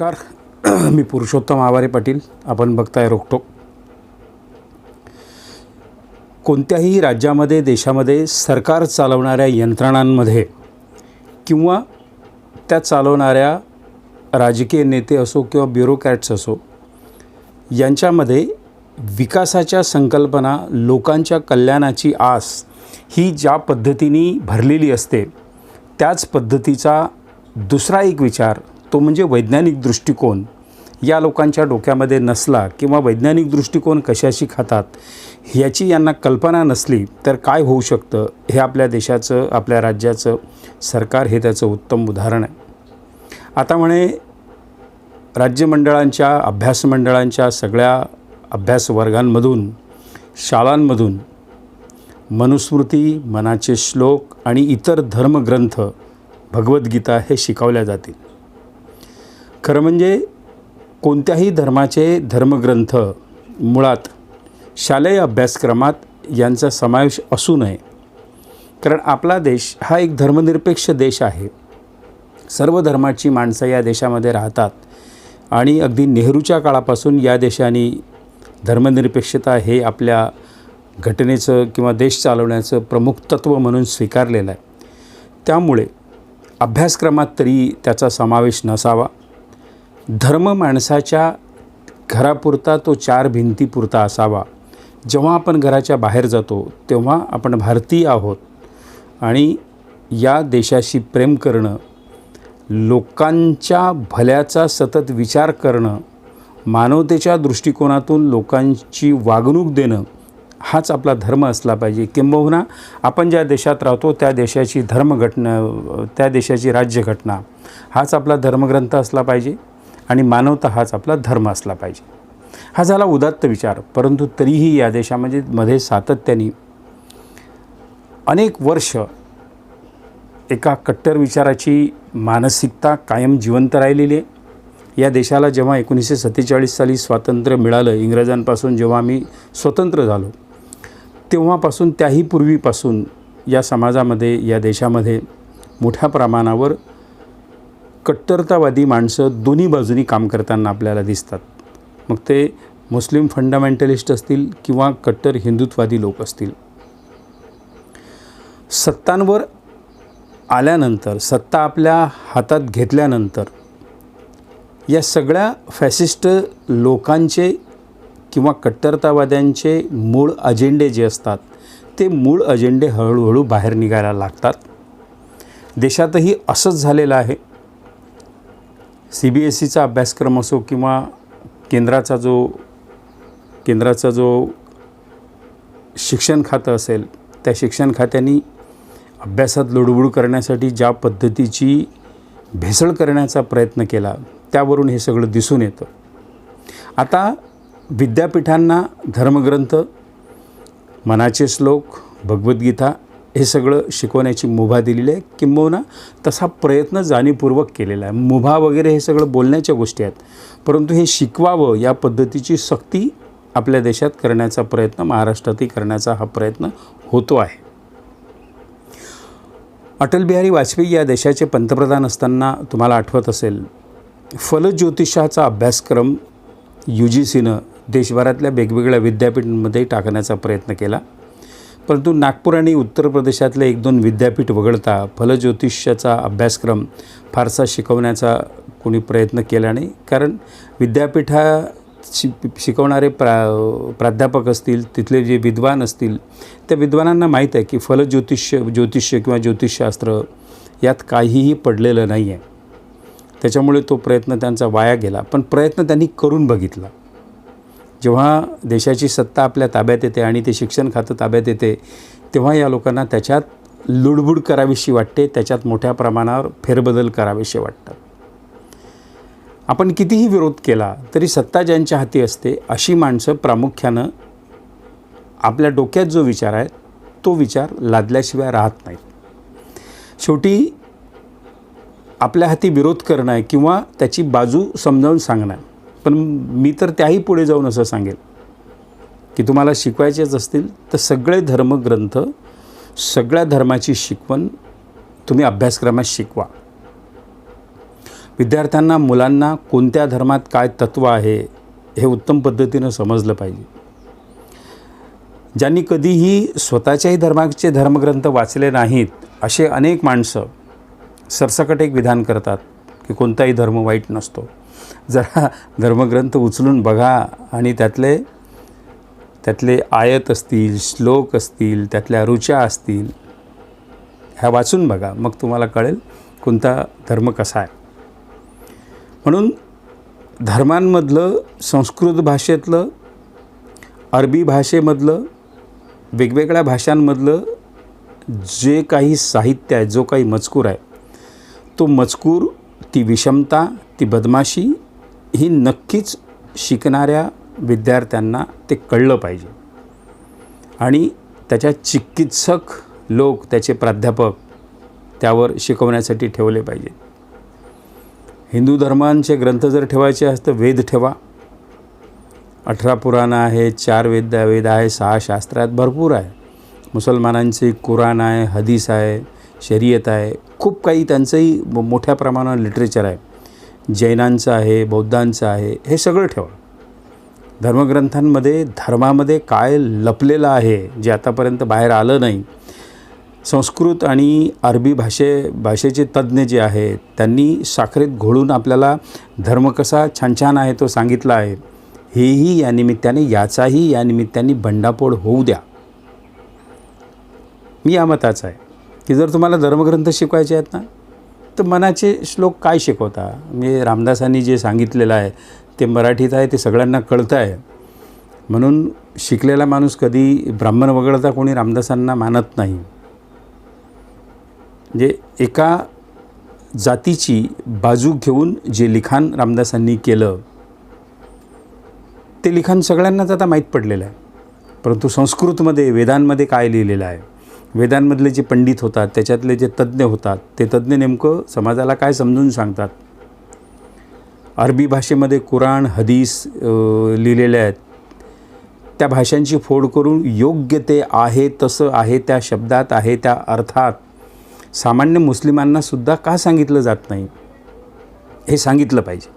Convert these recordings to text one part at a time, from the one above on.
नमस्कार. मी पुरुषोत्तम आवारे पाटील. आपण बघताय रोकटोक कोणत्याही राज्यामध्ये देशामध्ये सरकार चालवणाऱ्या यंत्रणांमध्ये किंवा त्या चालवणाऱ्या राजकीय नेते असो किंवा ब्युरोक्रॅट्स असो यांच्यामध्ये विकासाच्या संकल्पना लोकांच्या कल्याणाची आस ही ज्या पद्धतीने भरलेली असते त्याच पद्धतीचा दुसरा एक विचार तो म्हणजे वैज्ञानिक दृष्टिकोन या लोकांच्या डोक्यामध्ये नसला किंवा वैज्ञानिक दृष्टिकोन कशाशी खातात ह्याची यांना कल्पना नसली तर काय होऊ शकतं हे आपल्या देशाचं आपल्या राज्याचं सरकार हे त्याचं उत्तम उदाहरण आहे. आता म्हणे राज्यमंडळांच्या अभ्यास मंडळांच्या सगळ्या अभ्यास वर्गांमधून शाळांमधून मनुस्मृती मनाचे श्लोक आणि इतर धर्मग्रंथ भगवद्गीता हे शिकवल्या जातील. खरं म्हणजे कोणत्याही धर्माचे धर्मग्रंथ मुळात शालेय अभ्यासक्रमात यांचा समावेश असू नये. कारण आपला देश हा एक धर्मनिरपेक्ष देश आहे. सर्व धर्माची माणसं या देशामध्ये राहतात आणि अगदी नेहरूच्या काळापासून या देशाने धर्मनिरपेक्षता हे आपल्या घटनेचं किंवा देश चालवण्याचं प्रमुख तत्त्व म्हणून स्वीकारलेलं आहे. त्यामुळे अभ्यासक्रमात तरी त्याचा समावेश नसावा. धर्म माणसाच्या घरापुरता तो चार भिंतीपुरता असावा. जेव्हा आपण घराच्या बाहेर जातो तेव्हा आपण भारतीय आहोत. आणि या देशाशी प्रेम करणं लोकांच्या भल्याचा सतत विचार करणं मानवतेच्या दृष्टिकोनातून लोकांची वागणूक देणं हाच आपला धर्म असला पाहिजे. किंबहुना आपण ज्या देशात राहतो त्या देशाची धर्मघटना त्या देशाची राज्यघटना हाच आपला धर्मग्रंथ असला पाहिजे. आणि मानवता हाच आपला धर्म असला पाहिजे. हा झाला उदात्त विचार. परंतु तरीही या देशामध्ये मध्ये सातत्याने अनेक वर्ष एका कट्टर विचाराची मानसिकता कायम जिवंत राहिलेली आहे. या देशाला जेव्हा एकोणीसशे सत्तेचाळीस साली स्वातंत्र्य मिळालं इंग्रजांपासून जेव्हा आम्ही स्वतंत्र झालो तेव्हापासून त्याही पूर्वीपासून या समाजामध्ये या देशामध्ये मोठ्या प्रमाणावर कट्टरतावादी माणसं दोन्ही बाजूनी काम करताना आपल्याला दिसतात. मग ते मुस्लिम फंडामेंटलिस्ट असतील किंवा कट्टर हिंदुत्वादी लोक असतील. सत्तांवर आल्यानंतर सत्ता आपल्या हातात घेतल्यानंतर या सगळ्या फॅसिस्ट लोकांचे किंवा कट्टरतावाद्यांचे मूळ अजेंडे जे असतात ते मूळ अजेंडे हळूहळू बाहेर निघायला लागतात. देशातही असंच झालेलं आहे. सी बी एस सीचा अभ्यासक्रम असो किंवा केंद्राचा जो केंद्राचा जो शिक्षण खातं असेल त्या शिक्षण खात्याने अभ्यासात लुडबुड करण्यासाठी ज्या पद्धतीची भेसळ करण्याचा प्रयत्न केला त्यावरून हे सगळं दिसून येतं. आता विद्यापीठांना धर्मग्रंथ मनाचे श्लोक भगवद्गीता हे सगळं शिकवण्याची मुभा दिलेली आहे. किंबहुना तसा प्रयत्न जाणीवपूर्वक केलेला आहे. मुभा वगैरे हे सगळं बोलण्याच्या गोष्टी आहेत. परंतु हे शिकवावं या पद्धतीची सक्ती आपल्या देशात करण्याचा प्रयत्न महाराष्ट्रातही करण्याचा हा प्रयत्न होतो आहे. अटल बिहारी वाजपेयी या देशाचे पंतप्रधान असताना तुम्हाला आठवत असेल फलज्योतिषाचा अभ्यासक्रम यू जी सीनं देशभरातल्या वेगवेगळ्या विद्यापीठांमध्ये टाकण्याचा प्रयत्न केला. परंतु नागपूर आणि उत्तर प्रदेशातले एक दोन विद्यापीठ वगळता फलज्योतिषाचा अभ्यासक्रम फारसा शिकवण्याचा कोणी प्रयत्न केला नाही. कारण विद्यापीठा शि शिकवणारे प्रा प्राध्यापक असतील तिथले जे विद्वान असतील त्या विद्वानांना माहीत आहे की फलज्योतिष्य ज्योतिष्य किंवा ज्योतिषशास्त्र यात काहीही पडलेलं नाही आहे त्याच्यामुळे तो प्रयत्न त्यांचा वाया गेला. पण प्रयत्न त्यांनी करून बघितला. जेव्हा देशाची सत्ता आपल्या ताब्यात येते आणि ते शिक्षण खातं ताब्यात येते तेव्हा या लोकांना त्याच्यात लुडबुड करावीशी वाटते त्याच्यात मोठ्या प्रमाणावर फेरबदल करावेसे वाटतात. आपण कितीही विरोध केला तरी सत्ता ज्यांच्या हाती असते अशी माणसं प्रामुख्यानं आपल्या डोक्यात जो विचार आहे तो विचार लादल्याशिवाय राहत नाहीत. शेवटी आपल्या हाती विरोध करणं आहे किंवा त्याची बाजू समजावून सांगणं आहे. पण मी तर त्याही पुढे जाऊन असं सांगेल की तुम्हाला शिकवायचेच असतील तर सगळे धर्मग्रंथ सगळ्या धर्माची शिकवण तुम्ही अभ्यासक्रमात शिकवा. विद्यार्थ्यांना मुलांना कोणत्या धर्मात काय तत्त्व आहे हे उत्तम पद्धतीनं समजलं पाहिजे. ज्यांनी कधीही स्वतःच्याही धर्माचे धर्मग्रंथ वाचले नाहीत असे अनेक माणसं सरसकट एक विधान करतात की कोणताही धर्म वाईट नसतो. जरा धर्मग्रंथ उचलून बघा आणि त्यातले त्यातले आयत असतील श्लोक असतील त्यातल्या रुचा असतील ह्या वाचून बघा. मग तुम्हाला कळेल कोणता धर्म कसा आहे. म्हणून धर्मांमधलं संस्कृत भाषेतलं अरबी भाषेमधलं वेगवेगळ्या भाषांमधलं जे काही साहित्य आहे जो काही मजकूर आहे तो मजकूर ती विषमता ती बदमाशी ही नक्कीच शिकणाऱ्या विद्यार्थ्यांना ते कळलं पाहिजे. आणि त्याच्या चिकित्सक लोक त्याचे प्राध्यापक त्यावर शिकवण्यासाठी ठेवले पाहिजेत. हिंदू धर्मांचे ग्रंथ जर ठेवायचे असतं वेद ठेवा. अठरा पुराणं आहे चार वेद वेद आहे सहा शास्त्र आहेत भरपूर आहे. मुसलमानांचे कुराण आहे हदीस आहे शर्यत आहे खूप काही त्यांचंही मोठ्या प्रमाणावर लिटरेचर आहे. जैनांचं आहे बौद्धांचं आहे हे सगळं ठेवा. धर्मग्रंथांमध्ये धर्मामध्ये काय लपलेलं आहे जे आतापर्यंत बाहेर आलं नाही संस्कृत आणि अरबी भाषे भाषेचे तज्ज्ञ जे आहेत त्यांनी साखरेत घोळून आपल्याला धर्म कसा छान छान आहे तो सांगितला आहे हेही या निमित्ताने याचाही या निमित्ताने बंडापोड होऊ द्या. मी या मताचा आहे की जर तुम्हाला धर्मग्रंथ शिकवायचे आहेत ना मनाचे श्लोक काय शिकवता? म्हणजे रामदासांनी जे सांगितलेलं आहे ते मराठीत आहे ते सगळ्यांना कळतं आहे. म्हणून शिकलेला माणूस कधी ब्राह्मण वगळता कोणी रामदासांना मानत नाही. म्हणजे एका जातीची बाजू घेऊन जे लिखाण रामदासांनी केलं ते लिखाण सगळ्यांनाच आता माहीत पडलेलं आहे. परंतु संस्कृतमध्ये वेदांमध्ये काय लिहिलेलं आहे? वेदांमधले जे पंडित होतात त्याच्यातले जे तज्ज्ञ होतात ते तज्ज्ञ नेमकं समाजाला काय समजून सांगतात? अरबी भाषेमध्ये कुराण हदीस लिहिलेले आहेत. त्या भाषांची फोड करून योग्य ते आहे तसं आहे त्या शब्दात आहे त्या अर्थात सामान्य मुस्लिमांना सुद्धा का सांगितलं जात नाही? हे सांगितलं पाहिजे.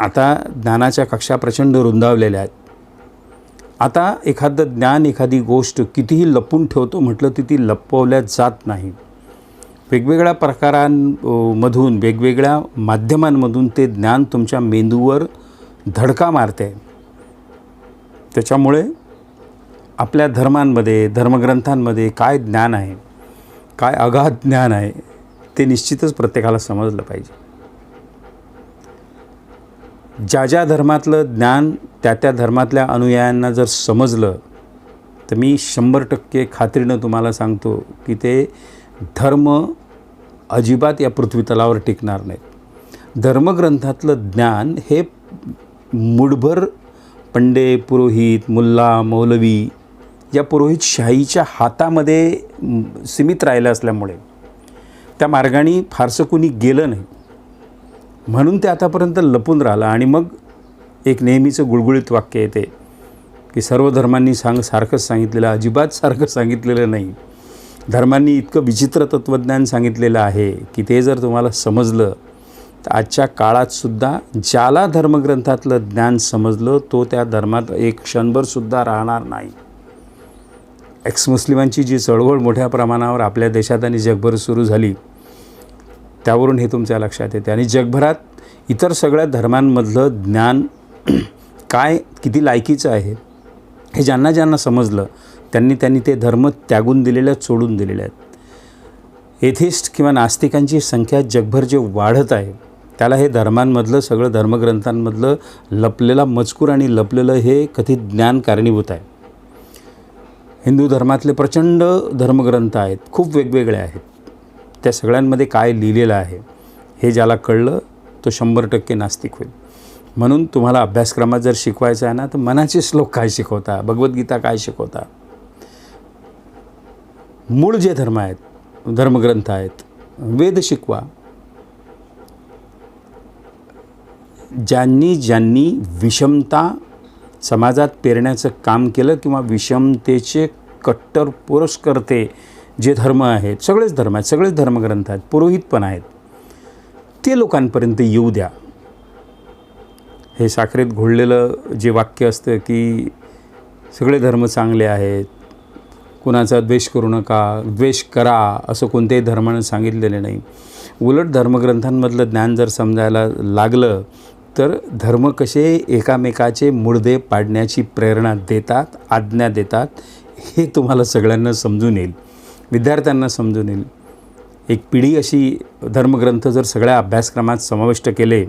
आता ज्ञानाच्या कक्षा प्रचंड रुंदावलेल्या आहेत. आता एखादं ज्ञान एखादी गोष्ट कितीही लपून ठेवतो म्हटलं तर ती लपवल्या जात नाही. वेगवेगळ्या प्रकारांमधून वेगवेगळ्या माध्यमांमधून ते ज्ञान तुमच्या मेंदूवर धडका मारते. त्याच्यामुळे आपल्या धर्मांमध्ये धर्मग्रंथांमध्ये काय ज्ञान आहे काय अगाध ज्ञान आहे ते निश्चितच प्रत्येकाला समजलं पाहिजे. ज्या ज्या धर्मातलं ज्ञान त्या त्या धर्मातल्या अनुयायांना जर समजलं तर मी शंभर टक्के खात्रीनं तुम्हाला सांगतो की ते धर्म अजिबात या पृथ्वीतलावर टिकणार नाहीत. धर्मग्रंथातलं ज्ञान हे मुठभर पंडे पुरोहित मुल्ला मौलवी या पुरोहितशाहीच्या हातामध्ये सीमित राहिलं असल्यामुळे त्या मार्गाने फारसं कुणी गेलं नाही. म्हणून ते आतापर्यंत लपून राहिलं आणि मग एक नेहमीचं गुळगुळीत वाक्य येते की सर्व धर्मांनी सांग सारखंच सांगितलेलं अजिबात सारखं सांगितलेलं नाही. धर्मांनी इतकं विचित्र तत्त्वज्ञान सांगितलेलं आहे की ते जर तुम्हाला समजलं तर आजच्या काळातसुद्धा ज्याला धर्मग्रंथातलं ज्ञान समजलं तो त्या धर्मात एक क्षणभरसुद्धा राहणार नाही. एक्स मुस्लिमांची जी चळवळ मोठ्या प्रमाणावर आपल्या देशात आणि जगभर सुरू झाली त्यावरून हे तुमच्या लक्षात येते. आणि जगभरात इतर सगळ्या धर्मांमधलं ज्ञान काय किती लायकीचं आहे हे ज्यांना ज्यांना समजलं त्यांनी त्यांनी ते धर्म त्यागून दिलेले आहेत सोडून दिलेले आहेत. एथिस्ट किंवा नास्तिकांची संख्या जगभर जे वाढत आहे त्याला हे धर्मांमधलं सगळं धर्मग्रंथांमधलं लपलेला मजकूर आणि लपलेलं हे कथित ज्ञान कारणीभूत आहे. हिंदू धर्मातले प्रचंड धर्मग्रंथ आहेत खूप वेगवेगळे आहेत. त्या सगळ्यांमध्ये काय लिहिलेलं आहे हे ज्याला कळलं तो शंभर टक्के नास्तिक होईल. म्हणून तुम्हाला अभ्यासक्रमात जर शिकवायचं आहे ना तर मनाचे श्लोक काय शिकवता? भगवद्गीता काय शिकवता? मूळ जे धर्म आहेत धर्मग्रंथ आहेत वेद शिकवा. ज्यांनी ज्यांनी विषमता समाजात पेरण्याचं काम केलं किंवा विषमतेचे कट्टर पुरस्कर्ते जे धर्म आहेत सगळेच धर्म आहेत सगळेच धर्मग्रंथ आहेत पुरोहित पण आहेत ते लोकांपर्यंत येऊ द्या. हे साखरेत घोळलेलं जे वाक्य असतं की सगळे धर्म चांगले आहेत कुणाचा द्वेष करू नका द्वेष करा असं कोणत्याही धर्मानं सांगितलेलं नाही. उलट धर्मग्रंथांमधलं ज्ञान जर समजायला लागलं तर धर्म कसे एकामेकाचे मुडदे पाडण्याची प्रेरणा देतात आज्ञा देतात हे तुम्हाला सगळ्यांना समजून येईल. विद्यार्थ्यांना समजून येईल. एक पिढी अशी धर्मग्रंथ जर सगळ्या अभ्यासक्रमात समाविष्ट केले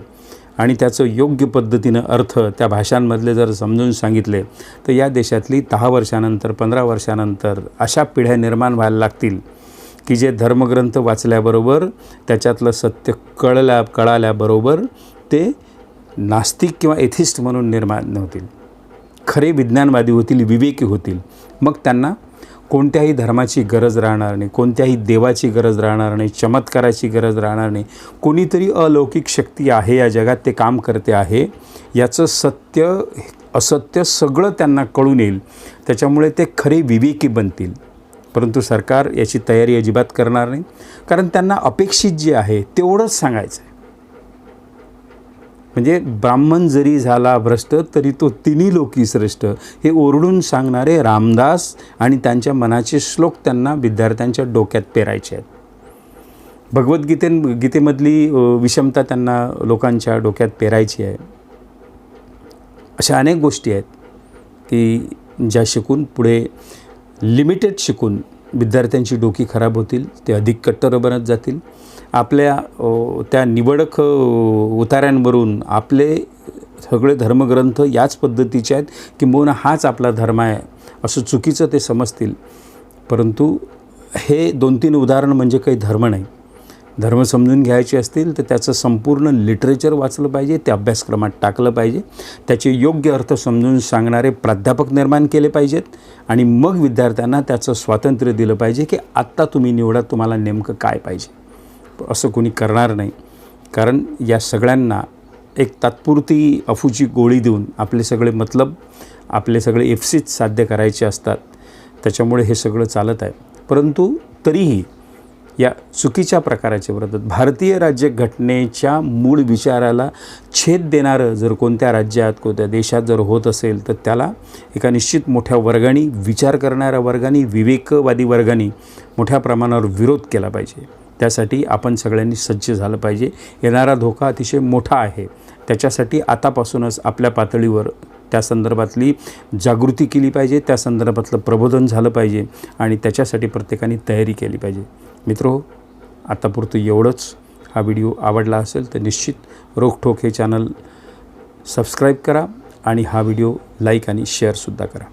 आणि त्याचं योग्य पद्धतीनं अर्थ त्या भाषांमधले जर समजून सांगितले तर या देशातली दहा वर्षानंतर पंधरा वर्षानंतर अशा पिढ्या निर्माण व्हायला लागतील की जे धर्मग्रंथ वाचल्याबरोबर त्याच्यातलं सत्य कळल्या कळाल्याबरोबर ते नास्तिक किंवा एथिस्ट म्हणून निर्माण होतील खरे विज्ञानवादी होतील विवेकी होतील. मग त्यांना कोणत्याही धर्माची गरज राहणार नाही कोणत्याही देवाची गरज राहणार नाही चमत्काराची गरज राहणार नाही. कोणीतरी अलौकिक शक्ती आहे या जगात ते काम करते आहे. याचं सत्य असत्य सगळं त्यांना कळून येईल. त्याच्यामुळे ते खरे विवेकी बनतील. परंतु सरकार याची तयारी अजिबात करणार नाही. कारण त्यांना अपेक्षित जे आहे तेवढंच सांगायचं आहे म्हणजे ब्राह्मण जरी झाला भ्रष्ट तरी तो तिन्ही लोकी श्रेष्ठ. हे ओरडून सांगणारे रामदास आणि त्यांच्या मनाचे श्लोक त्यांना विद्यार्थ्यांच्या डोक्यात पेरायचे आहेत. भगवद्गीते गीतेमधली विषमता त्यांना लोकांच्या डोक्यात पेरायची आहे. अशा अनेक गोष्टी आहेत की ज्या शिकून पुढे लिमिटेड शिकून विद्यार्थ्यांची डोकी खराब होतील ते अधिक कट्टर बनत जातील. आपल्या त्या निवडक उताऱ्यांवरून उतार्यांवरून आपले सगळे धर्मग्रंथ याच पद्धतीचे आहेत किंबहुना हाच आपला धर्म आहे असं चुकीचं ते समजतील. परंतु हे दोन तीन उदाहरण म्हणजे काही धर्म नाही. धर्म समजून घ्यायचे असतील तर त्याचं संपूर्ण लिटरेचर वाचलं पाहिजे ते अभ्यासक्रमात टाकलं पाहिजे. त्याचे योग्य अर्थ समजून सांगणारे प्राध्यापक निर्माण केले पाहिजेत आणि मग विद्यार्थ्यांना त्याचं स्वातंत्र्य दिलं पाहिजे की आत्ता तुम्ही निवडा तुम्हाला नेमकं काय पाहिजे. असं कोणी करणार नाही. कारण या सगळ्यांना एक तात्पुरती अफूची गोळी देऊन आपले सगळे मतलब आपले सगळे एफसीच साध्य करायचे असतात. त्याच्यामुळे हे सगळं चालत आहे. परंतु तरीही या चुकीच्या प्रकाराचे विरोधात भारतीय राज्यघटनेच्या मूळ विचाराला छेद देणारं जर कोणत्या राज्यात कोणत्या देशात जर होत असेल तर त्याला एका निश्चित मोठ्या वर्गाने विचार करणाऱ्या वर्गाने विवेकवादी वर्गाने मोठ्या प्रमाणावर विरोध केला पाहिजे. त्यासाठी आपण सगळ्यांनी सज्ज झालं पाहिजे. येणारा धोका अतिशय मोठा आहे. त्याच्यासाठी आतापासूनच आपल्या पातळीवर त्या संदर्भातली जागृती केली पाहिजे त्या संदर्भातलं प्रबोधन झालं पाहिजे आणि त्याच्यासाठी प्रत्येकाने तयारी केली पाहिजे. मित्रो आतापुरतं एवढंच. हा व्हिडिओ आवडला असेल तर निश्चित रोखठोक हे चॅनल सबस्क्राईब करा आणि हा व्हिडिओ लाईक आणि शेअरसुद्धा करा.